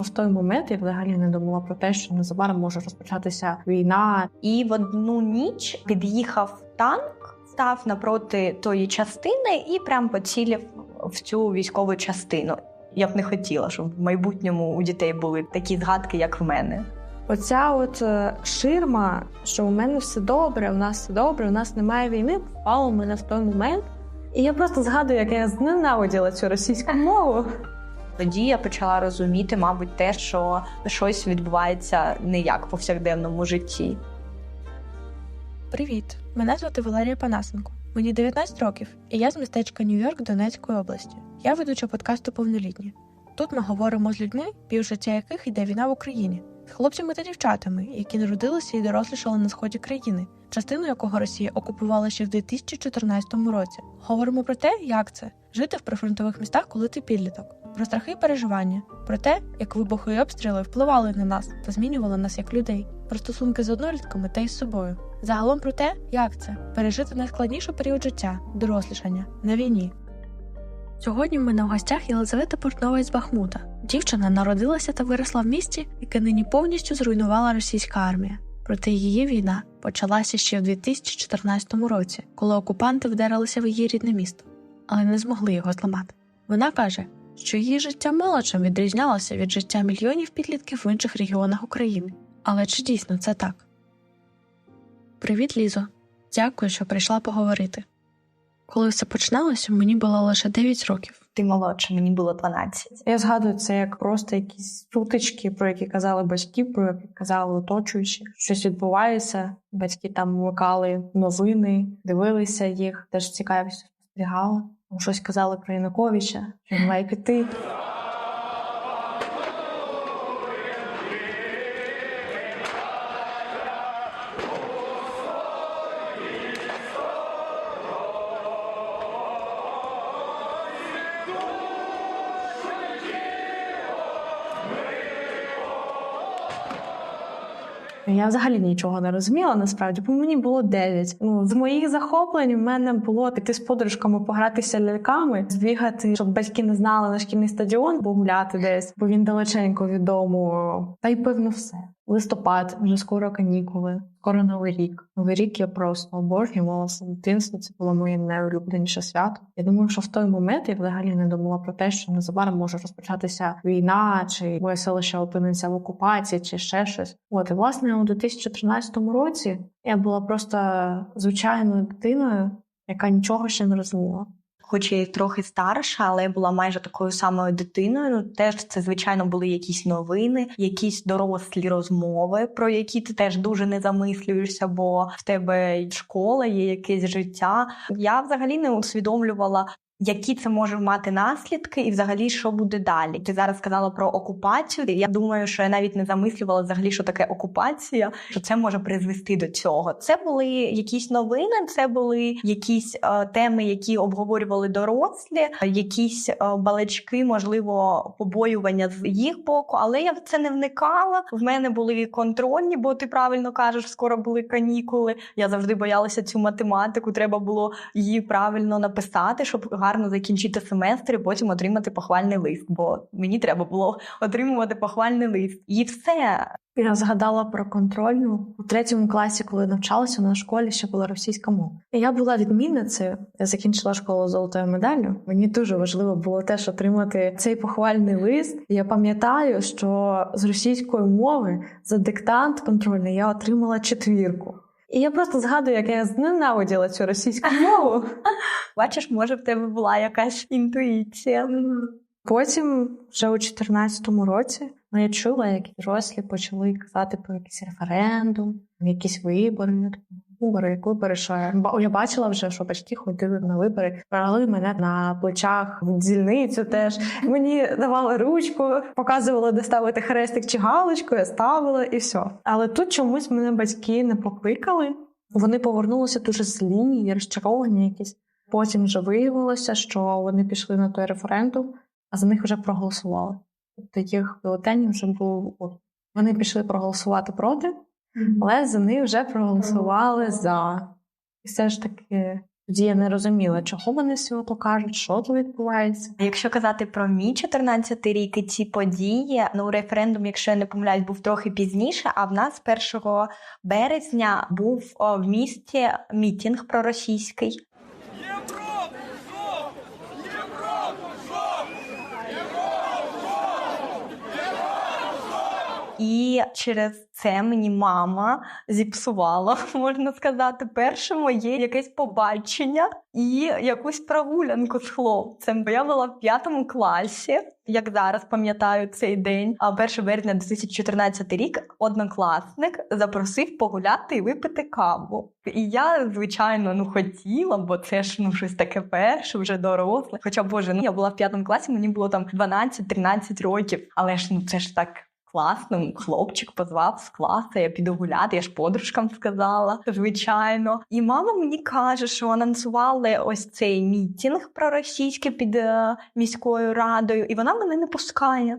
В той момент я взагалі не думала про те, що незабаром може розпочатися війна. І в одну ніч під'їхав танк, став напроти тої частини і прям поцілив в цю військову частину. Я б не хотіла, щоб в майбутньому у дітей були такі згадки, як в мене. Оця от е, ширма, що у мене все добре, у нас все добре, у нас немає війни, впала у мене в той момент. І я просто згадую, як я зненавиділа цю російську мову. Тоді я почала розуміти, мабуть, те, що щось відбувається не як в повсякденному житті. Привіт! Мене звати Валерія Панасенко. Мені 19 років, і я з містечка Нью-Йорк Донецької області. Я ведуча подкасту Повнолітні. Тут ми говоримо з людьми, півжиття яких йде війна в Україні, з хлопцями та дівчатами, які народилися і дорослішали на сході країни, частину якого Росія окупувала ще в 2014 році. Говоримо про те, як це жити в прифронтових містах, коли ти підліток, про страхи і переживання, про те, як вибухи і обстріли впливали на нас та змінювали нас як людей, про стосунки з однолітками та із собою. Загалом про те, як це пережити найскладніший період життя, дорослішання на війні. Сьогодні в мене в гостях Єлизавета Портнова із Бахмута. Дівчина народилася та виросла в місті, яке нині повністю зруйнувала російська армія. Проте її війна почалася ще в 2014 році, коли окупанти вдарилися в її рідне місто, але не змогли його зламати. Вона каже, що її життя мало чим відрізнялося від життя мільйонів підлітків в інших регіонах України. Але чи дійсно це так? Привіт, Лізо. Дякую, що прийшла поговорити. Коли все починалося, мені було лише 9 років. Ти молодша, мені було 12. Я згадую це як просто якісь сутички, про які казали батьки, про які казали оточуючі. Щось відбувається. Батьки там вмикали новини, дивилися їх, теж цікавістю спостерігали. Щось казали про Януковича, що він має піти. Я взагалі нічого не розуміла насправді, бо мені було 9. Ну з моїх захоплень в мене було піти з подружками погратися ляльками, збігати, щоб батьки не знали на шкільний стадіон, бо гуляти десь, бо він далеченько від дому. Та й певно все. Листопад, вже скоро канікули, скоро новий рік. Новий рік я просто обожнювала з дитинства. Це було моє найулюбленіше свято. Я думаю, що в той момент я взагалі не думала про те, що незабаром може розпочатися війна, чи моє селище опиниться в окупації, чи ще щось. От і власне у 2013 році я була просто звичайною дитиною, яка нічого ще не розуміла. Хоч я і трохи старша, але я була майже такою самою дитиною. Ну теж це звичайно були якісь новини, якісь дорослі розмови, про які ти теж дуже не замислюєшся, бо в тебе школа, є якесь життя. Я взагалі не усвідомлювала. Які це може мати наслідки, і взагалі що буде далі? Ти зараз сказала про окупацію. Я думаю, що я навіть не замислювала взагалі, що таке окупація, що це може призвести до цього. Це були якісь новини, це були якісь е, теми, які обговорювали дорослі, якісь е, балачки, можливо, побоювання з їх боку. Але я в це не вникала. В мене були контрольні, бо ти правильно кажеш, скоро були канікули. Я завжди боялася цю математику. Треба було її правильно написати, щоб гарно закінчити семестр і потім отримати похвальний лист, бо мені треба було отримувати похвальний лист. І все. Я згадала про контрольну у третьому класі, коли навчалася на школі, ще була російська мова. Я була відмінницею. Я закінчила школу золотою медаллю. Мені дуже важливо було теж отримати цей похвальний лист. Я пам'ятаю, що з російської мови за диктант контрольний я отримала четвірку. І я просто згадую, як я зненавиділа цю російську мову. Бачиш, може в тебе була якась інтуїція. Потім, вже у 2014 році, ну, я чула, як дорослі почали казати про якийсь референдум, якісь вибори. Вибори, що я, я бачила вже, що батьки ходили на вибори, брали мене на плечах в дільницю теж. Мені давали ручку, показували, де ставити хрестик чи галочку, я ставила і все. Але тут чомусь мене батьки не покликали. Вони повернулися дуже злі і розчаровані якісь. Потім вже виявилося, що вони пішли на той референдум, а за них вже проголосували. Тобто їх бюлетенів вже було. Вони пішли проголосувати проти, але за вже проголосували за. І все ж таки Тоді я не розуміла, чого вони всього ото кажуть, що тут відбувається. Якщо казати про мій 14 рік і ці події, ну референдум, якщо я не помиляюсь, був трохи пізніше. А в нас 1 березня був о, в місті мітінг проросійський. І через це мені мама зіпсувала, можна сказати, перше моє якесь побачення і якусь прогулянку з хлопцем. Бо я була в п'ятому класі, як зараз пам'ятаю цей день. А 1 березня 2014 рік однокласник запросив погуляти і випити каву. І я, звичайно, ну хотіла, бо це ж ну щось таке перше, вже доросле. Хоча боже, ну я була в п'ятому класі, мені було там 12-13 років, але ж ну це ж так. Класно, хлопчик позвав з класу, я піду гуляти, я ж подружкам сказала, звичайно. І мама мені каже, що анонсували ось цей мітінг проросійський під е, міською радою, і вона мене не пускає.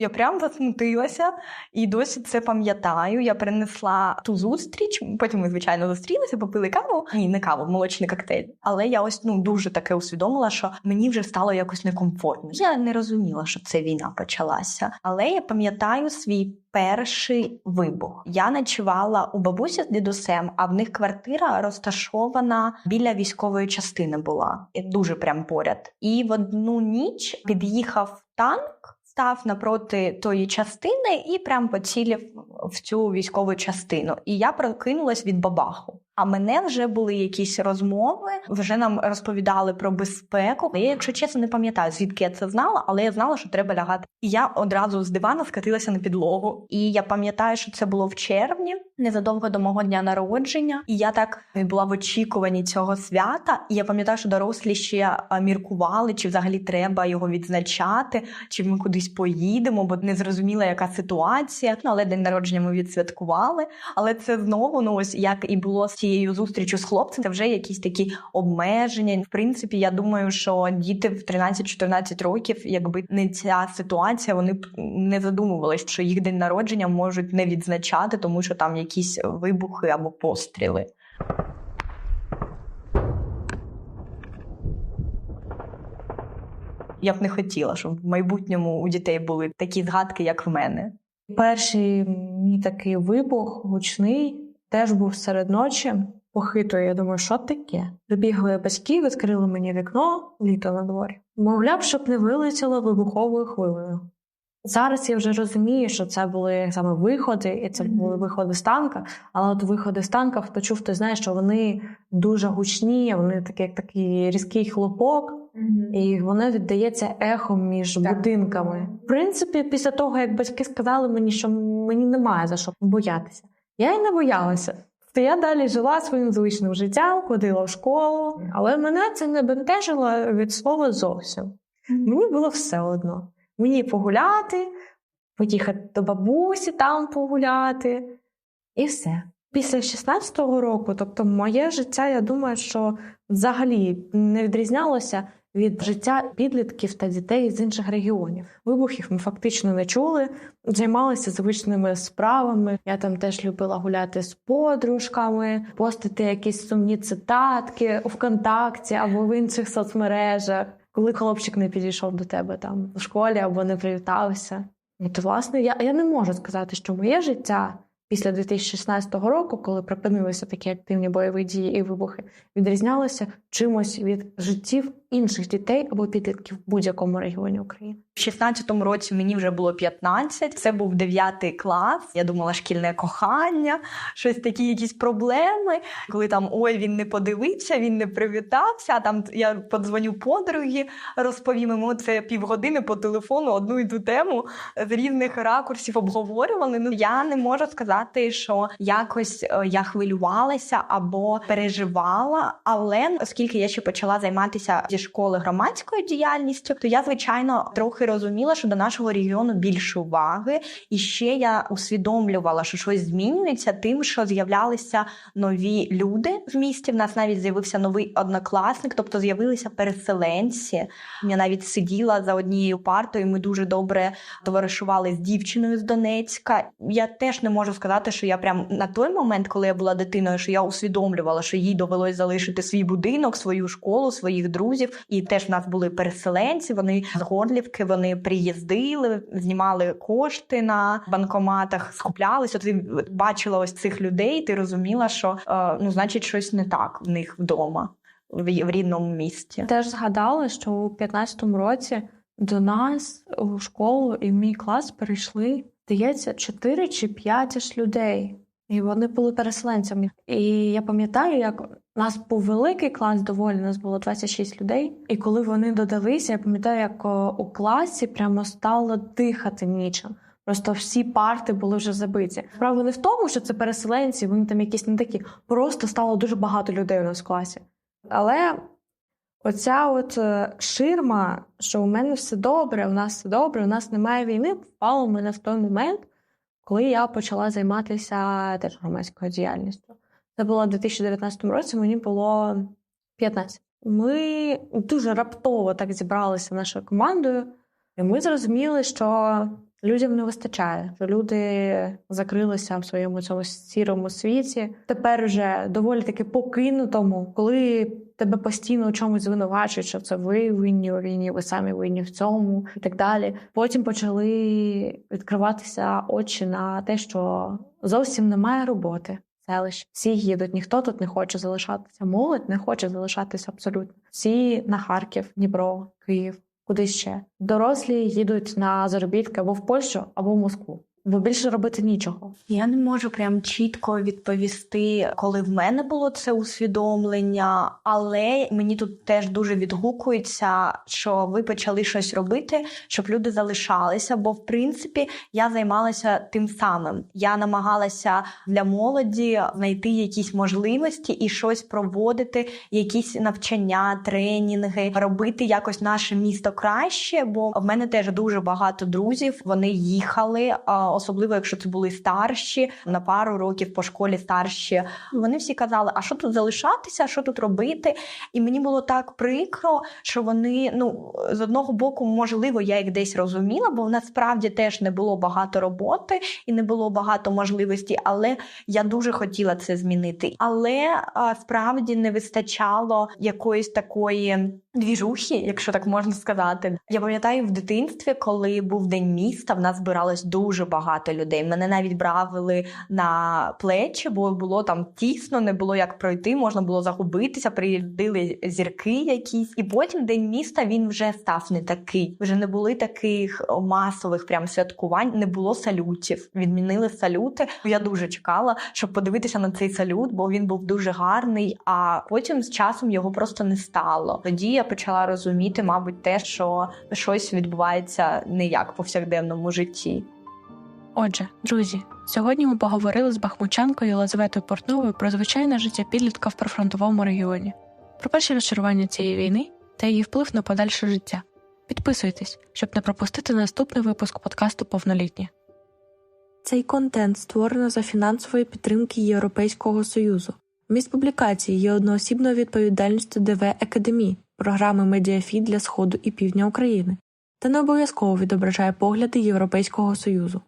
Я прям засмутилася і досі це пам'ятаю. Я принесла ту зустріч. Потім ми, звичайно, зустрілися, попили каву. Ні, не каву, молочний коктейль. Але я ось ну дуже таке усвідомила, що мені вже стало якось некомфортно. Я не розуміла, що це війна почалася. Але я пам'ятаю свій перший вибух. Я ночувала у бабусі з дідусем, а в них квартира розташована біля військової частини була дуже прям поряд. І в одну ніч під'їхав танк. Став напроти тої частини і прям поцілив в цю військову частину. І я прокинулась від бабаху. А мене вже були якісь розмови, вже нам розповідали про безпеку. Я, якщо чесно, не пам'ятаю, звідки я це знала, але я знала, що треба лягати. І я одразу з дивана скатилася на підлогу. І я пам'ятаю, що це було в червні, незадовго до мого дня народження. І я так була в очікуванні цього свята. І я пам'ятаю, що дорослі ще міркували, чи взагалі треба його відзначати, чи ми кудись поїдемо, бо не зрозуміла, яка ситуація. Ну але день народження ми відсвяткували. Але це знову ну ось як і було цією зустрічю з хлопцем, це вже якісь такі обмеження. В принципі, я думаю, що діти в 13-14 років, якби не ця ситуація, вони б не задумувались, що їх день народження можуть не відзначати, тому що там якісь вибухи або постріли. Я б не хотіла, щоб в майбутньому у дітей були такі згадки, як в мене. Перший мій такий вибух гучний теж був серед ночі. Похитує, я думаю, що таке? Прибігли батьки, відкрили мені вікно, літо на дворі. Мовляв, щоб не вилетіло вибуховою хвилею. Зараз я вже розумію, що це були саме виходи, і це були виходи з танка. Але от виходи з танка, хто чув, ти знає, що вони дуже гучні, вони такі, як такий різкий хлопок, і воно віддається ехом між Так. будинками. В принципі, після того, як батьки сказали мені, що мені немає за що боятися, я й не боялася. То я далі жила своїм звичним життям, ходила в школу, але мене це не бентежило від слова зовсім. Мені було все одно. Мені погуляти, поїхати до бабусі там погуляти, і все. Після 16-го року, тобто моє життя, я думаю, що взагалі не відрізнялося від життя підлітків та дітей з інших регіонів. Вибухів ми фактично не чули, займалися звичними справами. Я там теж любила гуляти з подружками, постити якісь сумні цитатки у ВКонтакті або в інших соцмережах, коли хлопчик не підійшов до тебе там у школі або не привітався. От, власне, я, я не можу сказати, що моє життя після 2016 року, коли припинилися такі активні бойові дії і вибухи, відрізнялося чимось від життів інших дітей або підлітків в будь-якому регіоні України. В 16-му році мені вже було 15, це був 9 клас. Я думала, шкільне кохання, щось такі якісь проблеми. Коли там ой, він не подивився, він не привітався. Там я подзвоню подругі, розповім йому це півгодини по телефону одну і ту тему з різних ракурсів обговорювали. Ну я не можу сказати, що якось е, я хвилювалася або переживала. Але оскільки я ще почала займатися зі школи громадською діяльністю, то я звичайно трохи розуміла, що до нашого регіону більше уваги, і ще я усвідомлювала, що щось змінюється, тим, що з'являлися нові люди в місті. В нас навіть з'явився новий однокласник, тобто з'явилися переселенці. Я навіть сиділа за однією партою. Ми дуже добре товаришували з дівчиною з Донецька. Я теж не можу сказати, що я прям на той момент, коли я була дитиною, що я усвідомлювала, що їй довелось залишити свій будинок, свою школу, своїх друзів. І теж в нас були переселенці. Вони з Горлівки, вони приїздили, знімали кошти на банкоматах, скуплялися. Ти бачила ось цих людей. Ти розуміла, що е, ну значить щось не так в них вдома. В рідному місті Теж згадала, що у 15-му році до нас у школу і в мій клас перейшли, здається, 4 чи 5 аж людей. І вони були переселенцями. І я пам'ятаю, як у нас був великий клас, доволі у нас було 26 людей. І коли вони додалися, я пам'ятаю, як у класі прямо стало дихати нічим. Просто всі парти були вже забиті. Справа не в тому, що це переселенці, вони там якісь не такі. Просто стало дуже багато людей у нас в класі. Але оця от е, ширма, що у мене все добре, у нас все добре, у нас немає війни, впала в мене в той момент, коли я почала займатися теж громадською діяльністю. Це було у 2019 році, мені було 15. Ми дуже раптово так зібралися нашою командою, і ми зрозуміли, що людям не вистачає, що люди закрилися в своєму цьому сірому світі. Тепер вже доволі таки покинутому, коли тебе постійно у чомусь звинувачують, що це ви винні у війні, ви самі винні в цьому і так далі. Потім почали відкриватися очі на те, що зовсім немає роботи. Селищ. Всі їдуть, ніхто тут не хоче залишатися. Молодь не хоче залишатися абсолютно. Всі на Харків, Дніпро, Київ, куди ще. Дорослі їдуть на заробітки або в Польщу, або в Москву. Бо більше робити нічого. Я не можу прям чітко відповісти, коли в мене було це усвідомлення, але мені тут теж дуже відгукується, що ви почали щось робити, щоб люди залишалися. Бо, в принципі, я займалася тим самим. Я намагалася для молоді знайти якісь можливості і щось проводити, якісь навчання, тренінги, робити якось наше місто краще. Бо в мене теж дуже багато друзів. Вони їхали особливо якщо це були старші на пару років по школі старші. Вони всі казали, а що тут залишатися, що тут робити? І мені було так прикро, що вони ну з одного боку, можливо, я їх десь розуміла, бо в насправді теж не було багато роботи і не було багато можливостей, але я дуже хотіла це змінити. Але справді не вистачало якоїсь такої двіжухи, якщо так можна сказати. Я пам'ятаю в дитинстві, коли був день міста, в нас збиралось дуже багато людей. Мене навіть бравили на плечі, бо було там тісно, не було як пройти, можна було загубитися, приїздили зірки якісь. І потім день міста він вже став не такий. Вже не були таких масових прям святкувань, не було салютів. Відмінили салюти. Я дуже чекала, щоб подивитися на цей салют, бо він був дуже гарний. А потім з часом його просто не стало. Тоді я почала розуміти, мабуть, те, що щось відбувається не як повсякденному житті. Отже, друзі, сьогодні ми поговорили з бахмучанкою Єлизаветою Портновою про звичайне життя підлітка в прифронтовому регіоні, про перші розчарування цієї війни та її вплив на подальше життя. Підписуйтесь, щоб не пропустити наступний випуск подкасту Повнолітні. Цей контент створено за фінансової підтримки Європейського Союзу. Міст публікації є одноосібною відповідальністю ДВ Академії, програми Медіафід для Сходу і Півдня України, та не обов'язково відображає погляди Європейського Союзу.